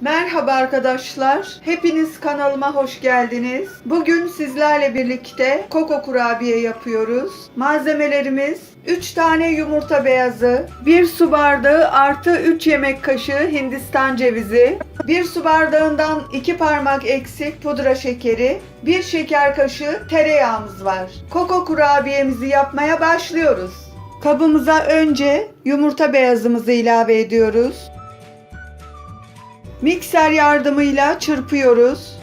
Merhaba arkadaşlar. Hepiniz kanalıma hoş geldiniz. Bugün sizlerle birlikte koko kurabiye yapıyoruz. Malzemelerimiz 3 tane yumurta beyazı, 1 su bardağı artı 3 yemek kaşığı hindistan cevizi, 1 su bardağından 2 parmak eksik pudra şekeri, 1 şeker kaşığı tereyağımız var. Koko kurabiyemizi yapmaya başlıyoruz. Kabımıza önce yumurta beyazımızı ilave ediyoruz. Mikser yardımıyla çırpıyoruz.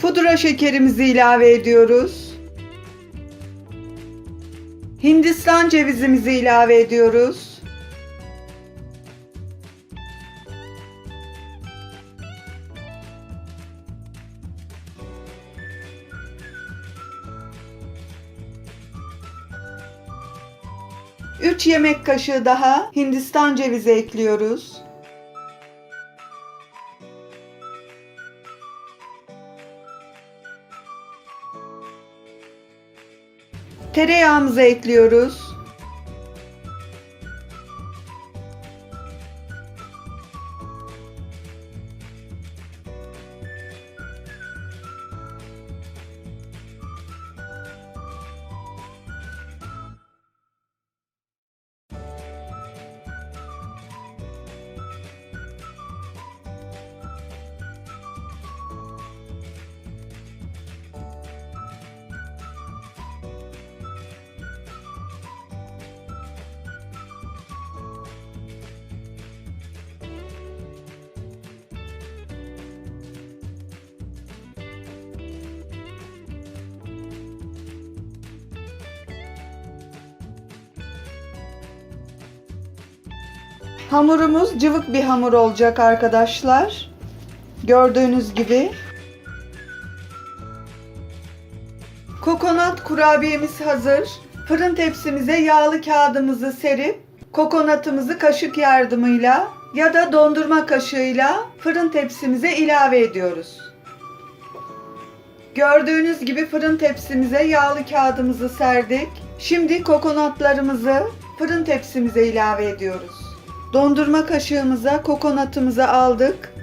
Pudra şekerimizi ilave ediyoruz. Hindistan cevizimizi ilave ediyoruz. Üç yemek kaşığı daha Hindistan cevizi ekliyoruz. Tereyağımızı ekliyoruz. Hamurumuz cıvık bir hamur olacak arkadaşlar. Gördüğünüz gibi. Kokonat kurabiyemiz hazır. Fırın tepsimize yağlı kağıdımızı serip kokonatımızı kaşık yardımıyla ya da dondurma kaşığıyla fırın tepsimize ilave ediyoruz. Gördüğünüz gibi fırın tepsimize yağlı kağıdımızı serdik. Şimdi kokonatlarımızı fırın tepsimize ilave ediyoruz. Dondurma kaşığımıza kokonatımızı aldık.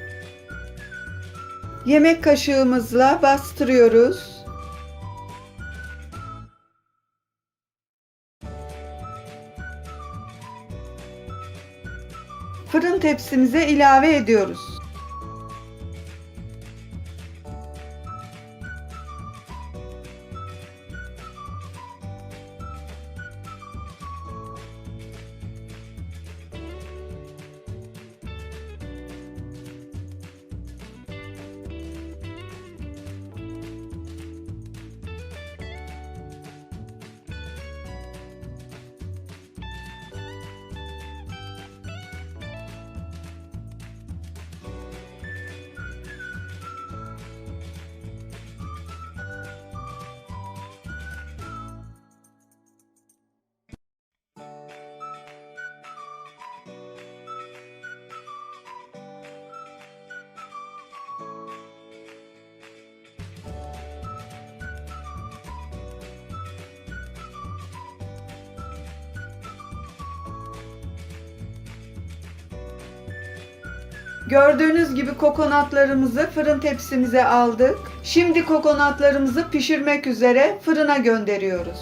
Yemek kaşığımızla bastırıyoruz. Fırın tepsimize ilave ediyoruz. Gördüğünüz gibi kokonatlarımızı fırın tepsimize aldık. Şimdi kokonatlarımızı pişirmek üzere fırına gönderiyoruz.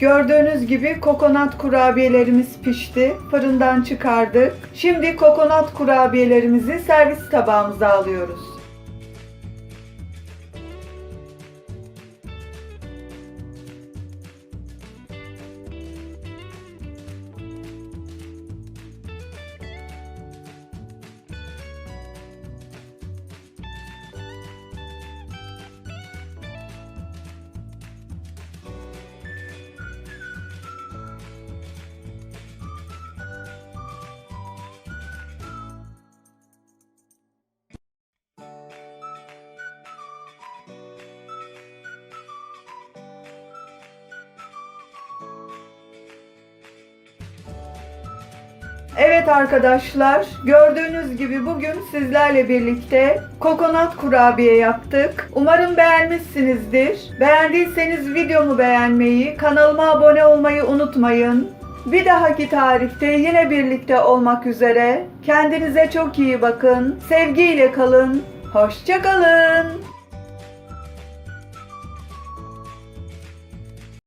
Gördüğünüz gibi kokonat kurabiyelerimiz pişti. Fırından çıkardık. Şimdi kokonat kurabiyelerimizi servis tabağımıza alıyoruz. Evet arkadaşlar, gördüğünüz gibi bugün sizlerle birlikte kokonat kurabiye yaptık. Umarım beğenmişsinizdir. Beğendiyseniz videomu beğenmeyi, kanalıma abone olmayı unutmayın. Bir dahaki tarifte yine birlikte olmak üzere. Kendinize çok iyi bakın. Sevgiyle kalın. Hoşçakalın.